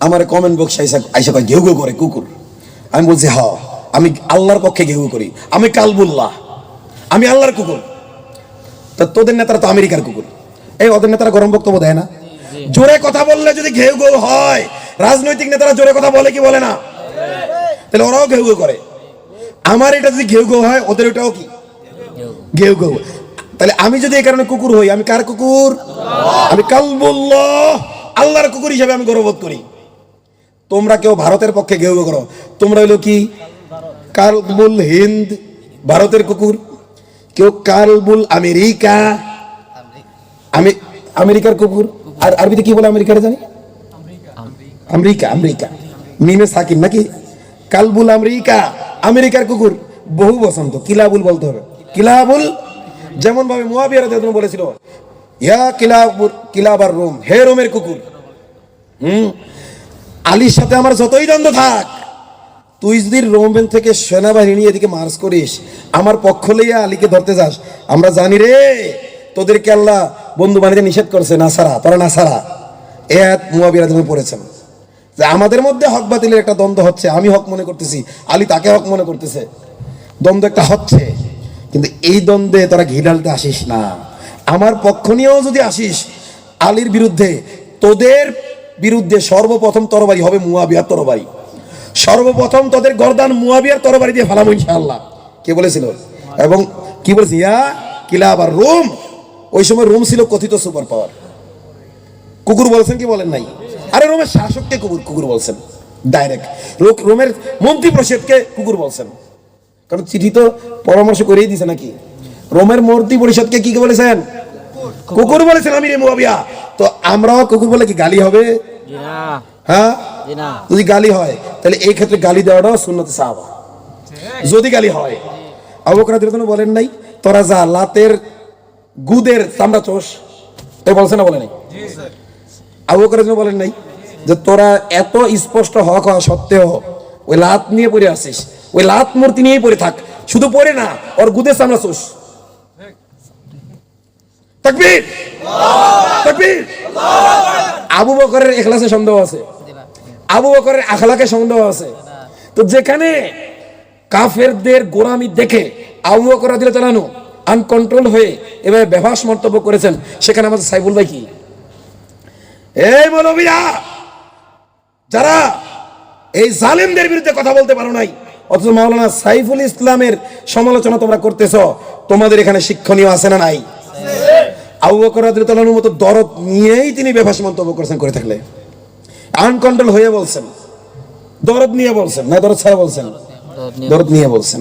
আমার কমেন্ট বক্সে আইসা আইসা কয়, ঘেউ করে, কুকুর। আমি বলছি, হ, আমি আল্লাহর পক্ষে ঘেউ করি। আমি কালবুল্লাহ। আমি আল্লাহর কুকুর। তা তোদের নেতারা তো আমেরিকার কুকুর। এই ওদের নেতারা গরম বক্তব্য দেয় না? জোরে কথা বললে যদি ঘেউ ঘেউ হয়, রাজনৈতিক নেতারা জোরে কথা বলে কি বলে না? তাহলে ওরাও ঘেউ ঘেউ করে। আমার এটা যদি ঘেউ ঘেউ হয়, ওদের ওটাও কি? ঘেউ ঘেউ। তাহলে আমি যদি এই কারণে কুকুর হই, আমি কার কুকুর? আমি কালবুল্লাহ। আল্লাহর কুকুর হিসাবে আমি গৌরবোধ করি। তোমরা কেউ ভারতের পক্ষে ঘেউ করো। তোমরা হইল কি? কালবুল হিন্দ, ভারতের কুকুর। কেউ কালবুল আমেরিকা। আমি আমেরিকার কুকুর। আর আরবিতে কি বলে আমেরিকার জানি? America America. মিমে সাকিন নাকি? কালবুল আমেরিকা, আমেরিকার কুকুর। বহু বসন্ত, কিলাবুল বলতে হবে। কিলাবুল? যেমন ভাবে মুয়াবিয়া বলেছিল, ইয়া কিলাবুর কিলাবার রোম, হে রোমের কুকুর। হুম? আলীর সাথে আমার যতই দ্বন্দ্ব থাক, তুই যদি রোমেন থেকে সেনাবাহিনী এদিকে মার্চ করিস, আমার পক্ষ লইয়া আলীকে ধরতে যাস, আমরা জানি রে, তোদেরকে আল্লাহ বন্ধু বানিতে নিষেধ করছে, নাসারা, তোরা নাসারা। এ মুয়াবিয়া রাদিয়াল্লাহু পড়েছেন। যে আমাদের মধ্যে হক বাতিলের একটা দ্বন্দ্ব হচ্ছে, আমি হক মনে করতেছি, আলী তাকে হক মনে করতেছে। দ্বন্দ্ব একটা হচ্ছে, কিন্তু এই দ্বন্দ্বে তোরা ঘি ঢালতে আসিস না। আমার পক্ষ নিয়েও যদি আসিস, আলীর বিরুদ্ধে তোদের বিরুদ্ধে সর্বপ্রথম তরবারি হবে মুয়াবিয়ার তরবারি। সর্বপ্রথম তোদের গরদান মুয়াবিয়ার তরবারি দিয়ে ফালামু ইনশাআল্লাহ। কে বলেছিল? এবং কি বলেছে? ইয়া কিলা আবার রোম। ওই সময় রোম ছিল কথিত সুপার পাওয়ার। কুকুর বলছেন কি বলেন নাই? আরে রোমের শাসককে কুকুর কুকুর বলছেন। ডাইরেক্ট রোমের মন্ত্রী পরিষদকে কুকুর বলছেন। কারণ চিঠি তো পরামর্শ করেই দিছে নাকি? রোমের মন্ত্রী পরিষদকে কি বলেছেন? কুকুর। বলেছেন আমি রে মুয়াবিয়া। তো আমরাও কুকুর বলে কি গালি হবে? হ্যাঁ? যদি গালি হয় তাহলে এই ক্ষেত্রে গালি দেওয়াটাও সুন্নতে সাহাবা যদি গালি হয়। অবকরা দিলে বলেন নাই তোরা যা লাতের গুদের চামড়া চোষ এ বলছে না বলে নাই? আবু বকর বলেন নাই যে তোরা এত স্পষ্ট হক হওয়া সত্ত্বেও ওই লাত নিয়ে পড়ে আসিস ওই লাত মূর্তি নিয়েই পড়ে থাক শুধু পড়ে না ওর গুদের সামনে চোষ। তাকবীর! আবু বকরের এখলাসে সন্দেহ আছে। আবু বকরের আখলাকে সন্দেহ আছে। তো যেখানে কাফেরদের গোরামি দেখে আবু বকর রাদিয়াল্লাহু তাআলা আনকন্ট্রোল হয়ে এভাবে বেভাস মন্তব্য করেছেন, সেখানে আমাদের সাইবুল ভাই কি? এই মৌলবীরা, যারা এই জালেমদের বিরুদ্ধে কথা বলতে পারো নাই, অথচ মাওলানা সাইফুল ইসলামের সমালোচনা তোমরা করতেছ, তোমাদের এখানে শিক্ষণীয় আছে না নাই? আবু বকর তাআলার মতো দরদ নিয়েই তিনি বেভাস মন্তব্য করেছেন করে থাকলে। আনকন্ট্রোল হয়ে বলছেন। দরদ নিয়ে বলছেন না দরদ ছাড়া বলছেন? দরদ নিয়ে বলছেন।